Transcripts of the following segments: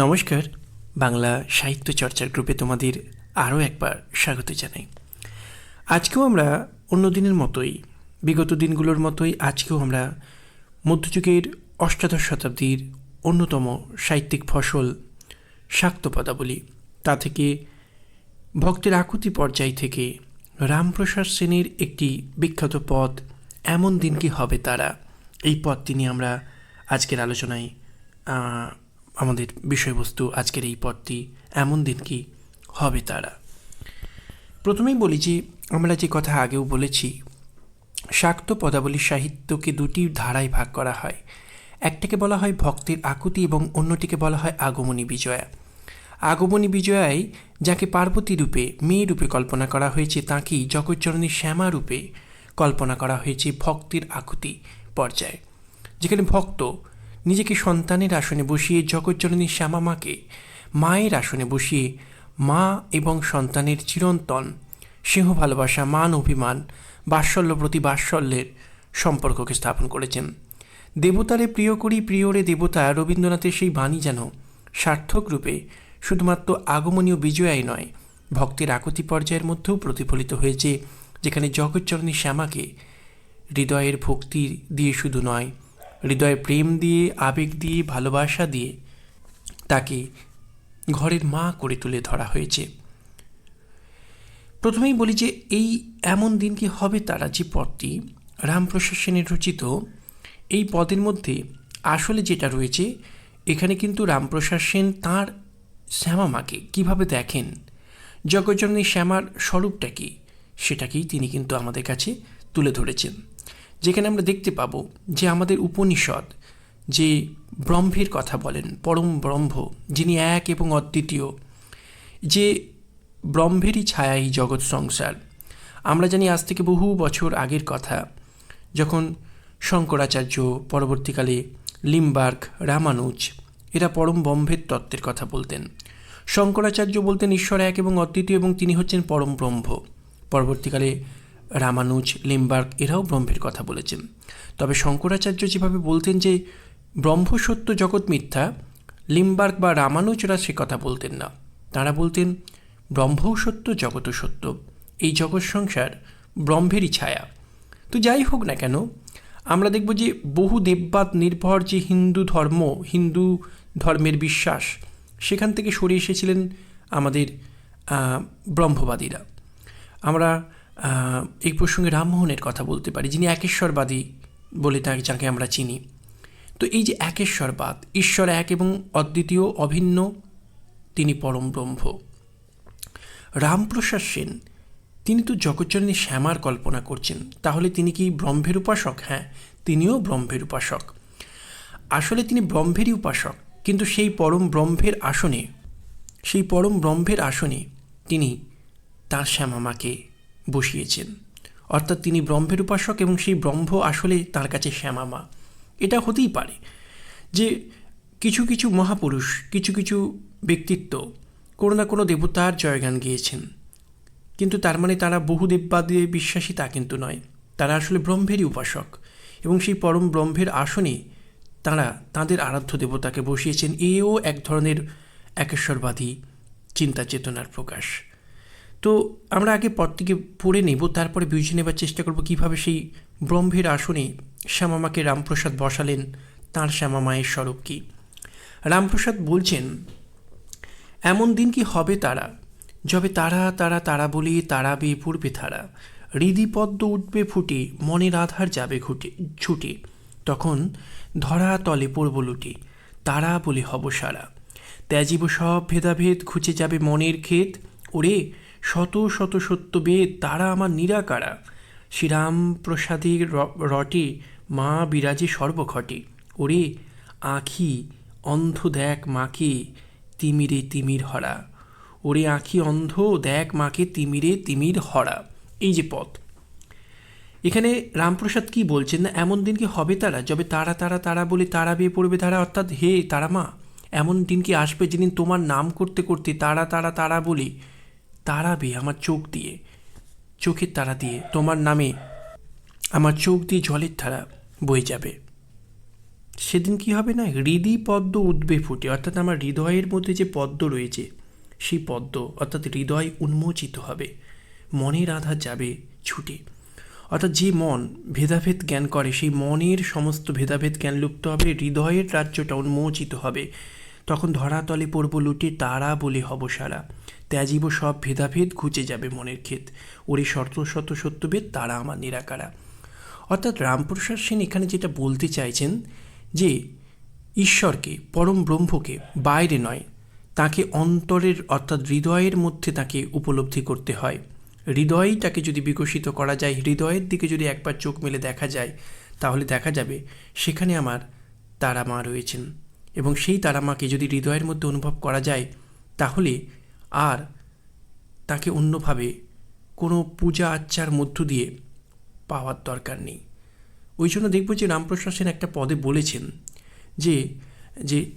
নমস্কার। বাংলা সাহিত্য চর্চার গ্রুপে তোমাদের আরও একবার স্বাগত জানাই। আজকেও আমরা অন্য দিনের মতোই, বিগত দিনগুলোর মতোই আজকেও আমরা মধ্যযুগের অষ্টাদশ শতাব্দীর অন্যতম সাহিত্যিক ফসল শাক্ত পদাবলী তা থেকে ভক্তের আকুতি পর্যায় থেকে রামপ্রসাদ সেনের একটি বিখ্যাত পদ, এমন দিন কি হবে তারা, এই পদটি নিয়ে আমরা আজকের আলোচনায় আমাদের বিষয়বস্তু আজকের এই পদটি, এমন দিন কি হবে তারা? প্রথমেই বলি যে, আমরা যে কথা আগেও বলেছি, শাক্ত পদাবলী সাহিত্যকে দুটি ধারায় ভাগ করা হয়। একটাকে বলা হয় ভক্তের আকুতি এবং অন্যটিকে বলা হয় আগমনী বিজয়া। আগমনী বিজয়ায় যাকে পার্বতী রূপে, মেয়ে রূপে কল্পনা করা হয়েছে, তাঁকেই জগজ্জননী শ্যামা রূপে কল্পনা করা হয়েছে ভক্তির আকুতি পর্যায়ে। যেখানে ভক্ত নিজেকে সন্তানের আসনে বসিয়ে জগজ্জননী শ্যামা মাকে মায়ের আসনে বসিয়ে মা এবং সন্তানের চিরন্তন সিংহ ভালোবাসা, মান অভিমান, বাৎসল্য প্রতি বাৎসল্যের সম্পর্ককে স্থাপন করেছেন। দেবতারে প্রিয় করি প্রিয়রে দেবতা, রবীন্দ্রনাথের সেই বাণী যেন সার্থক রূপে শুধুমাত্র আগমনীয় বিজয়াই নয়, ভক্তের আকুতি পর্যায়ের মধ্যেও প্রতিফলিত হয়েছে, যেখানে জগজ্জননী শ্যামাকে হৃদয়ের ভক্তি দিয়ে শুধু নয় হৃদয়ে প্রেম দিয়ে, আবেগ দিয়ে, ভালোবাসা দিয়ে তাকে ঘরের মা করে তুলে ধরা হয়েছে। প্রথমেই বলি যে এই এমন দিন কি হবে তারা যে পদটি রামপ্রসাদ সেনের রচিত এই পদের মধ্যে আসলে যেটা রয়েছে, এখানে কিন্তু রামপ্রসাদ সেন তাঁর শ্যামা মাকে কীভাবে দেখেন? জগজ্জননী শ্যামার স্বরূপটা কি? সেটাকেই তিনি কিন্তু আমাদের কাছে তুলে ধরেছেন। যেখানে আমরা দেখতে পাবো যে আমাদের উপনিষদ যে ব্রহ্মের কথা বলেন, পরম ব্রহ্ম, যিনি এক এবং অদ্বিতীয়, যে ব্রহ্মেরই ছায়া এই জগৎ সংসার। আমরা জানি আজ থেকে বহু বছর আগের কথা, যখন শঙ্করাচার্য, পরবর্তীকালে লিমবার্গ, রামানুজ, এরা পরম ব্রহ্মের তত্ত্বের কথা বলতেন। শঙ্করাচার্য বলতেন, ঈশ্বর এক এবং অদ্বিতীয় এবং তিনি হচ্ছেন পরম ব্রহ্ম। পরবর্তীকালে রামানুজ, লিম্বার্গ এরাও ব্রহ্মের কথা বলেছেন। তবে শঙ্করাচার্য যেভাবে বলতেন যে ব্রহ্ম সত্য জগৎ মিথ্যা, লিমবার্গ বা রামানুজরা সে কথা বলতেন না। তারা বলতেন, ব্রহ্মও সত্য, জগৎও সত্য। এই জগৎ সংসার ব্রহ্মেরই ছায়া। তো যাই হোক না কেন, আমরা দেখব যে বহু দেববাদ নির্ভর যে হিন্দু ধর্ম, হিন্দু ধর্মের বিশ্বাস, সেখান থেকে সরে এসেছিলেন আমাদের ব্রহ্মবাদীরা। আমরা এই প্রসঙ্গে রামমোহনের কথা বলতে পারি, যিনি একেশ্বরবাদী বলে তাকে, যাকে আমরা চিনি। তো এই যে একেশ্বরবাদ, ঈশ্বর এক এবং অদ্বিতীয় অভিন্ন, তিনি পরম ব্রহ্ম। রামপ্রসাদ সেন, তিনি তো জগজ্জননী শ্যামার কল্পনা করছেন, তাহলে তিনি কি ব্রহ্মের উপাসক? হ্যাঁ তিনিও ব্রহ্মের উপাসক। আসলে তিনি ব্রহ্মেরই উপাসক, কিন্তু সেই পরম ব্রহ্মের আসনে, সেই পরম ব্রহ্মের আসনে তিনি তার শ্যামামাকে বসিয়েছেন। অর্থাৎ তিনি ব্রহ্মের উপাসক এবং সেই ব্রহ্ম আসলে তার কাছে শ্যামামা এটা হতেই পারে যে কিছু কিছু মহাপুরুষ, কিছু কিছু ব্যক্তিত্ব কোনো না কোনো দেবতার জয়গান গিয়েছেন। কিন্তু তার মানে তারা বহু দেববাদে বিশ্বাসী তা কিন্তু নয়। তারা আসলে ব্রহ্মেরই উপাসক এবং সেই পরম ব্রহ্মের আসনে তারা তাদের আরাধ্য দেবতাকে বসিয়েছেন। এও এক ধরনের একেশ্বরবাদী চিন্তা চেতনার প্রকাশ। তো আমরা আগে পদটিকে পড়ে নেব, তারপরে বুঝে নেবার চেষ্টা করব কীভাবে সেই ব্রহ্মের আসনে শ্যামামাকে রামপ্রসাদ বসালেন তাঁর শ্যামামায়ের স্বরূপ কী। রামপ্রসাদ বলছেন, এমন দিন কি হবে তারা? যবে তারা তারা তারা বলি তারা বেয়ে পড়বে তারা হৃদিপদ্ম উঠবে ফুটে, মনের আধার যাবে ঘুটে, ছুটে। তখন ধরা তলে পড়ব লুটে, তারা বলে হব সারা। ত্যাজিব সব ভেদাভেদ খুঁজে যাবে মনের ক্ষেত। ওরে শত শত সত্য বেদ তারা আমার নিরাকারা। শ্রীরাম প্রসাদের র- রটে মা বিরাজে সর্বঘটে। ওরে আখি, অন্ধ দেখ মাকে তিমিরে তিমির হরা। ওরে আখি, অন্ধ দেখ মাকে তিমিরে তিমির হরা। এই যে পথ। এখানে রামপ্রসাদ কি বলছেন না, এমন দিন কি হবে তারা? যবে তারা তারা তারা বলে তারা বেয়ে পড়বে তারা, অর্থাৎ হে তারা মা, এমন দিন কি আসবে যেদিন তোমার নাম করতে করতে তারা তারা তারা বলি তারাবে আমার চোখ দিয়ে, চোখের তারা দিয়ে। তোমার নামে আমার চোখ দিয়ে জলের ধারা বয়ে যাবে। সেদিন কি হবে না? হৃদি পদ্ম উঠবে ফুটে, অর্থাৎ আমার হৃদয়ের মধ্যে যে পদ্ম রয়েছে, সেই পদ্ম, অর্থাৎ হৃদয় উন্মোচিত হবে। মনের আধার যাবে ছুটে। অর্থাৎ যে মন ভেদাভেদ জ্ঞান করে, সেই মনের সমস্ত ভেদাভেদ জ্ঞান লুপ্ত হবে, হৃদয়ের রাজ্যটা উন্মোচিত হবে। তখন ধরাতলে পড়ব লুটে তারা বলে হব সারা ত্যাজিব সব ভেদাভেদ ঘুচে যাবে মনের ক্ষেত। ওরে শত শত সত্যভেদ, তারা আমার নিরাকারা। অর্থাৎ রামপ্রসাদ সেন এখানে যেটা বলতে চাইছেন যে, ঈশ্বরকে, পরম ব্রহ্মকে, বাইরে নয়, তাকে অন্তরের অর্থাৎ হৃদয়ের মধ্যে তাকে উপলব্ধি করতে হয়। হৃদয়টাকে যদি বিকশিত করা যায়, হৃদয়ের দিকে যদি একবার চোখ মেলে দেখা যায়, তাহলে দেখা যাবে সেখানে আমার তারা মা রয়েছেন। এবং সেই তারা মাকে যদি হৃদয়ের মধ্যে অনুভব করা যায়, তাহলে আর তাকে অন্যভাবে কোনো পূজা আচ্চার মধ্য দিয়ে পাওয়ার দরকার নেই। ওই জন্য দেখব যে রামপ্রসাদ সেন একটা পদে বলেছেন যে যে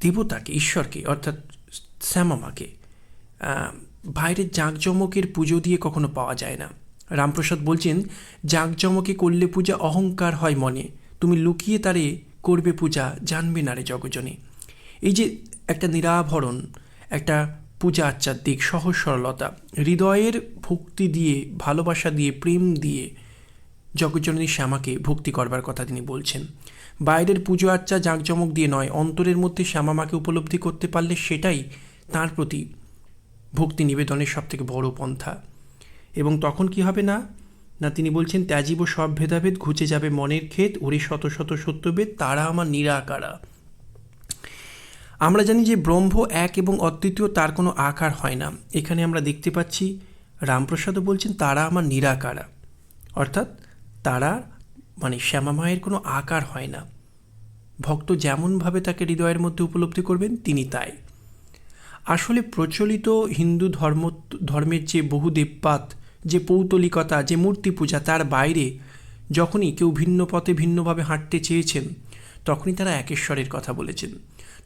দেবতাকে, ঈশ্বরকে, অর্থাৎ শ্যামামাকে বাইরের জাঁকজমকের পুজো দিয়ে কখনো পাওয়া যায় না। রামপ্রসাদ বলছেন, জাঁকজমকে করলে পূজা অহংকার হয় মনে। তুমি লুকিয়ে তারে করবে পূজা, জানবে না রে জগজনে। এই যে একটা নিরাভরণ, একটা পূজা আচ্চার দিক সহজ সরলতা, হৃদয়ের ভক্তি দিয়ে, ভালোবাসা দিয়ে, প্রেম দিয়ে জগজ্জননী শ্যামাকে ভক্তি করবার কথা তিনি বলছেন। বাইরের পুজো আচ্চা জাঁকজমক দিয়ে নয়, অন্তরের মধ্যে শ্যামা মাকে উপলব্ধি করতে পারলে সেটাই তার প্রতি ভক্তি নিবেদনের সবথেকে বড় পন্থা। এবং তখন কি হবে না? না, তিনি বলছেন, ত্যাজীব সব ভেদাভেদ ঘুচে যাবে মনের ক্ষেত, ওরে শত শত সত্যভেদ, তারা আমার নিরাকারা। আমরা জানি যে ব্রহ্ম এক এবং অদ্বিতীয়, তার কোনো আকার হয় না। এখানে আমরা দেখতে পাচ্ছি, রামপ্রসাদও বলছেন, তারা আমার নিরাকারা। অর্থাৎ, তারা মানে শ্যামা মায়ের কোনো আকার হয় না। ভক্ত যেমনভাবে তাকে হৃদয়ের মধ্যে উপলব্ধি করবেন, তিনি তাই। আসলে প্রচলিত হিন্দু ধর্ম ধর্মের যে বহু দেবপাত যে পৌতলিকতা, যে মূর্তি পূজা তার বাইরে, যখনই কেউ ভিন্ন পথে ভিন্নভাবে হাঁটতে চেয়েছেন, তখনই তারা একেশ্বরের কথা বলেছেন।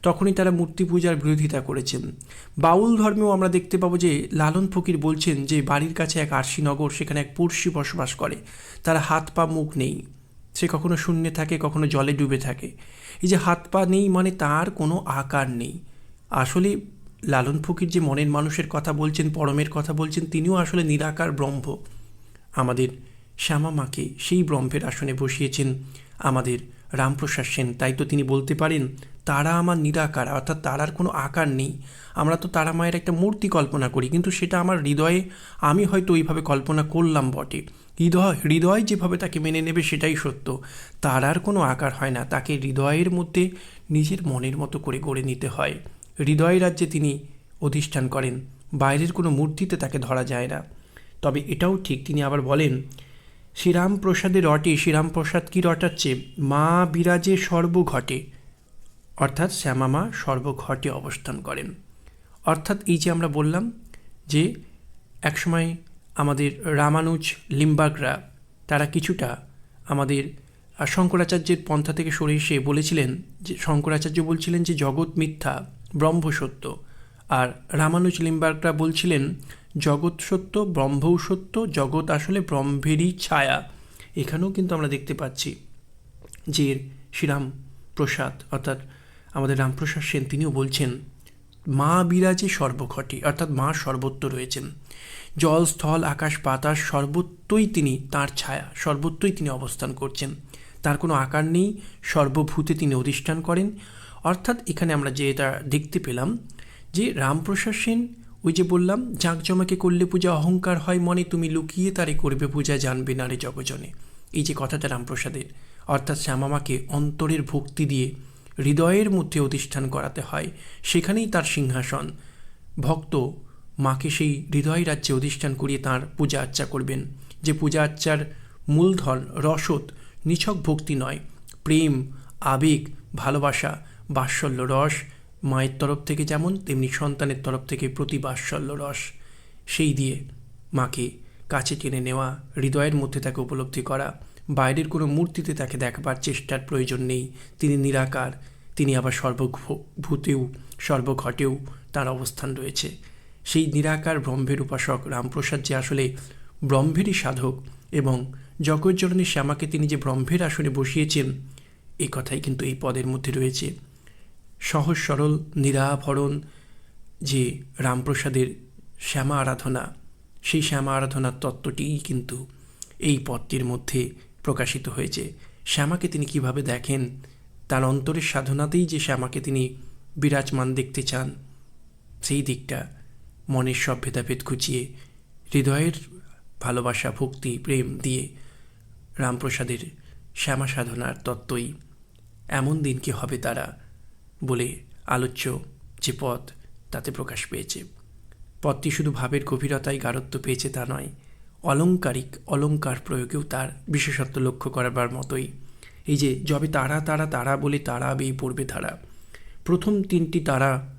তখনই তারা মূর্তি পূজার বিরোধিতা করেছেন। বাউল ধর্মেও আমরা দেখতে পাবো যে লালন ফকির বলছেন যে বাড়ির কাছে এক আরশিনগর, সেখানে এক পড়শি বসবাস করে। তার হাত পা মুখ নেই। সে কখনো শূন্যে থাকে, কখনো জলে ডুবে থাকে। এই যে হাত পা নেই মানে তার কোনো আকার নেই। আসলে লালন ফকির যে মনের মানুষের কথা বলছেন, পরমের কথা বলছেন, তিনিও আসলে নিরাকার ব্রহ্ম। আমাদের শ্যামা মাকে সেই ব্রহ্মের আসনে বসিয়েছেন, আমাদের রামপ্রসাদ সেন। তাই তো তিনি বলতে পারেন, তারা আমার নিরাকার, অর্থাৎ তারার কোনো আকার নেই। আমরা তো তারা মায়ের একটা মূর্তি কল্পনা করি, কিন্তু সেটা আমার হৃদয়ে, আমি হয়তো ওইভাবে কল্পনা করলাম বটে। হৃদয় হৃদয় যেভাবে তাকে মেনে নেবে সেটাই সত্য। তারার কোনো আকার হয় না, তাকে হৃদয়ের মধ্যে নিজের মনের মতো করে গড়ে নিতে হয়। হৃদয় রাজ্যে তিনি অধিষ্ঠান করেন। বাইরের কোনো মূর্তিতে তাকে ধরা যায় না। তবে এটাও ঠিক, তিনি আবার বলেন, শ্রীরামপ্রসাদের রটে, শ্রীরামপ্রসাদ কি রটাচ্ছে? মা বিরাজে সর্বঘটে। অর্থাৎ শ্যামামা সর্বঘটে অবস্থান করেন। অর্থাৎ এই যে আমরা বললাম যে একসময় আমাদের রামানুজ লিম্বাগরা, তারা কিছুটা আমাদের শঙ্করাচার্যের পন্থা থেকে সরে এসে বলেছিলেন যে, শঙ্করাচার্য বলছিলেন যে, জগৎ মিথ্যা। ব্রহ্ম সত্য আর রামানুজ লিম্বার্করা বলছিলেন, জগৎ সত্য, ব্রহ্মও সত্য, জগৎ আসলে ব্রহ্মেরই ছায়া। এখানেও কিন্তু আমরা দেখতে পাচ্ছি যে শ্রীরাম প্রসাদ অর্থাৎ আমাদের রামপ্রসাদ সেন, তিনিও বলছেন, মা বিরাজে সর্বঘটে, অর্থাৎ মা সর্বত্র রয়েছেন। জল, স্থল, আকাশ, বাতাস সর্বত্রই তিনি তার ছায়া, সর্বত্রই তিনি অবস্থান করছেন। তার কোনো আকার নেই, সর্বভূতে তিনি অধিষ্ঠান করেন। অর্থাৎ এখানে আমরা যে এটা দেখতে পেলাম, যে রামপ্রসাদ সেন, ওই যে বললাম, জাঁকজমাকে করলে পূজা অহংকার হয় মনে, তুমি লুকিয়ে তারে করবে পূজা, জানবে না রে জগজনে। এই যে কথাটা রামপ্রসাদের, অর্থাৎ শ্যামামাকে অন্তরের ভক্তি দিয়ে হৃদয়ের মধ্যে অধিষ্ঠান করাতে হয়, সেখানেই তার সিংহাসন। ভক্ত মাকে সেই হৃদয় রাজ্যে অধিষ্ঠান করিয়ে তাঁর পূজা আর্চা করবেন। যে পূজা আর্চার মূলধন, রসদ, নিছক ভক্তি নয়, প্রেম, আবেগ, ভালোবাসা বাৎসল্য রস, মায়ের তরফ থেকে যেমন, তেমনি সন্তানের তরফ থেকে প্রতি বাৎসল্য রস। সেই দিয়ে মাকে কাছে টেনে নেওয়া, হৃদয়ের মধ্যে তাকে উপলব্ধি করা, বাইরের কোনো মূর্তিতে তাকে দেখবার চেষ্টার প্রয়োজন নেই। তিনি নিরাকার, তিনি আবার সর্বভূতেও, সর্বঘটেও তার অবস্থান রয়েছে। সেই নিরাকার ব্রহ্মের উপাসক রামপ্রসাদ যে আসলে ব্রহ্মেরই সাধক এবং জগজ্জননী শ্যামাকে তিনি যে ব্রহ্মের আসনে বসিয়েছেন এই কথাই কিন্তু এই পদের মধ্যে রয়েছে। সহজ, সরল, নিরাভরণ যে রামপ্রসাদের শ্যামা আরাধনা, সেই শ্যামা আরাধনার তত্ত্বটিই কিন্তু এই পদটির মধ্যে প্রকাশিত হয়েছে। শ্যামাকে তিনি কীভাবে দেখেন? তার অন্তরের সাধনাতেই যে শ্যামাকে তিনি বিরাজমান দেখতে চান, সেই দিকটা মনের সব ভেদাভেদ খুঁচিয়ে হৃদয়ের ভালোবাসা, ভক্তি, প্রেম দিয়ে রামপ্রসাদের শ্যামা সাধনার তত্ত্বই এমন দিন কি হবে তারা। বলে আলোচ্য যে পথ তাতে প্রকাশ পেয়েছে। পথটি শুধু ভাবের গভীরতায় গাঢ়ত্ব পেয়েছে তা নয় অলংকারিক অলঙ্কার প্রয়োগেও তার বিশেষত্ব লক্ষ্য করাবার মতোই। এই যে, যবে তারা তারা তারা বলে তারা বেয়ে পড়বে তারা প্রথম তিনটি তারা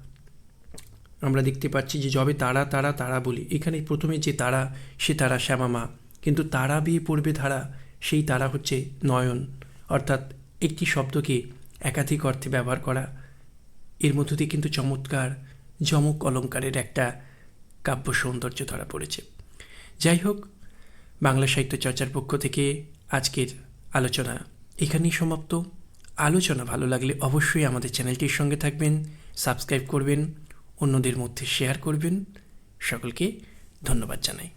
আমরা দেখতে পাচ্ছি যে, যবে তারা তারা তারা বলি এখানে প্রথমে যে তারা, সে তারা শ্যামামা। কিন্তু তারা বিয়ে পড়বে ধারা, সেই তারা হচ্ছে নয়ন। অর্থাৎ একটি শব্দকে একাধিক অর্থে ব্যবহার করা এর মধ্য দিয়ে কিন্তু চমৎকার, যমক অলঙ্কারের একটা কাব্য সৌন্দর্য ধরা পড়েছে। যাই হোক, বাংলা সাহিত্য চর্চার পক্ষ থেকে আজকের আলোচনা এখানেই সমাপ্ত। আলোচনা ভালো লাগলে অবশ্যই আমাদের চ্যানেলটির সঙ্গে থাকবেন, সাবস্ক্রাইব করবেন, অন্যদের মধ্যে শেয়ার করবেন। সকলকে ধন্যবাদ জানাই।